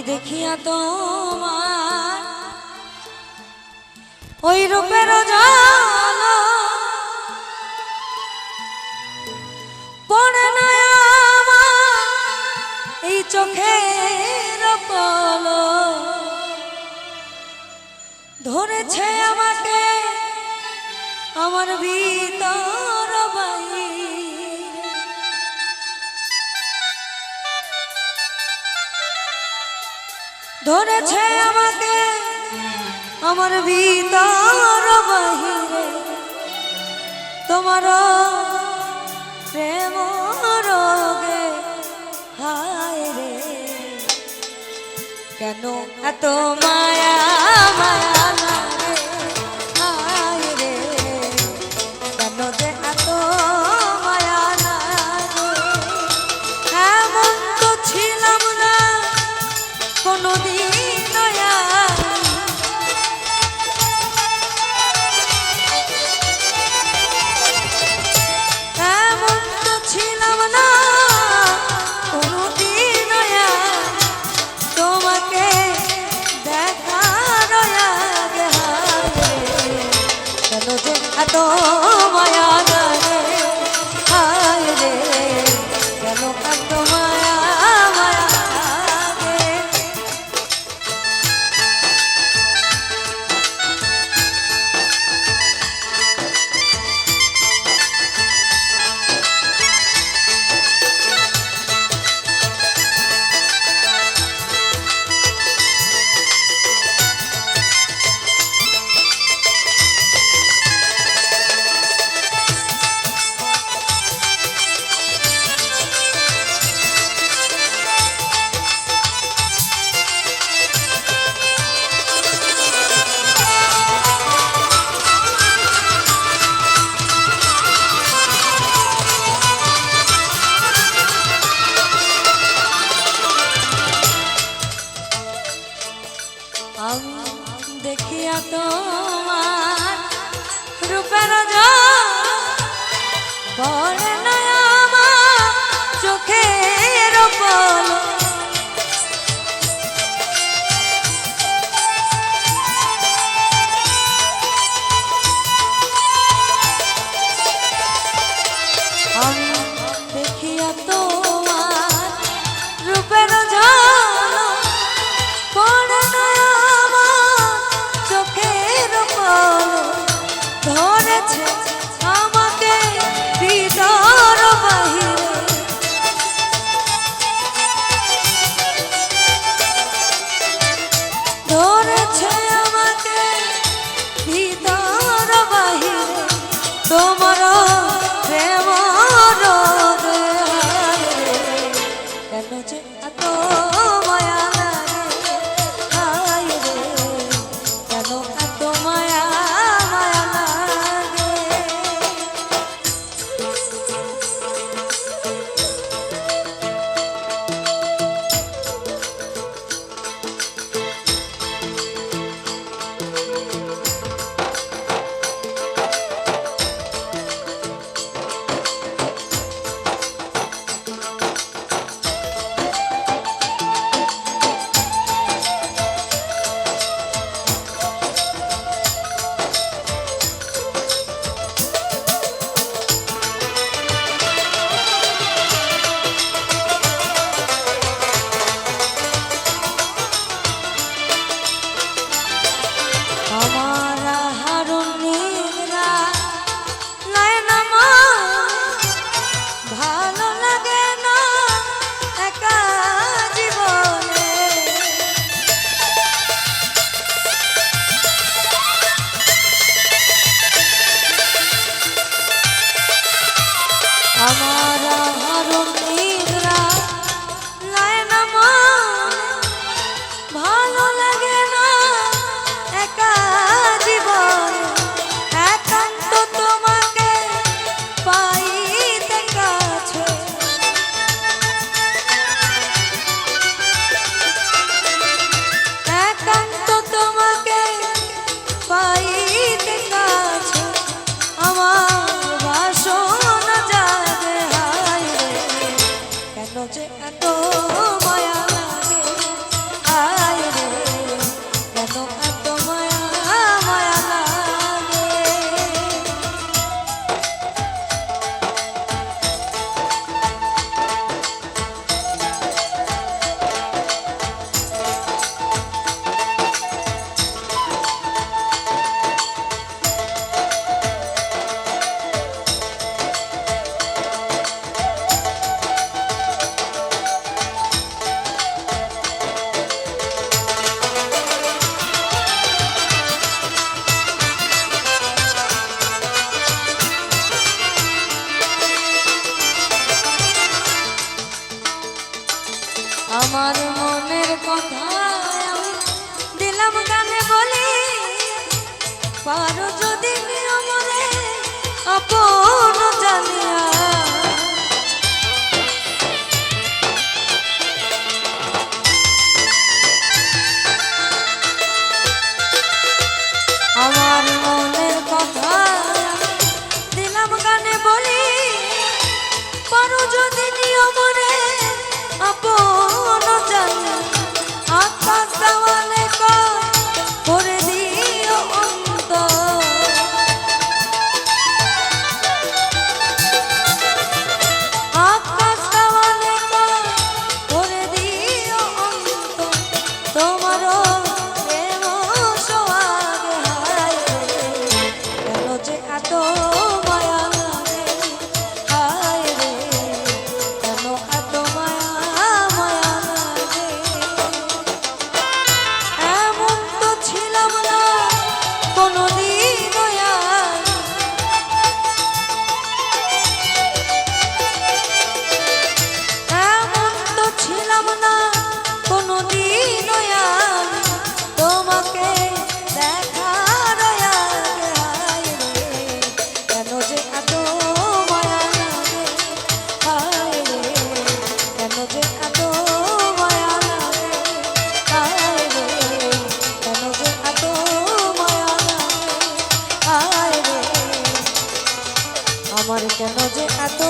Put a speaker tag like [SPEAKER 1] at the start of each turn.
[SPEAKER 1] আমি দেখিয়া তোমার ওই রূপের পড়ে নয়া এই চোখের পল। ধরেছে আমাকে আমার ভিতর। ধরেছে আমাকে আমার ভিতর বাহিরে। তোমার প্রেম রোগে হায় রে। কেন এত মায়া মায়া পড়ানো 最爱我 আমার মনের কথা দিলাম গানে বলি। পারো যদি অমরে আপন জানিয়া আমার কেন যে এত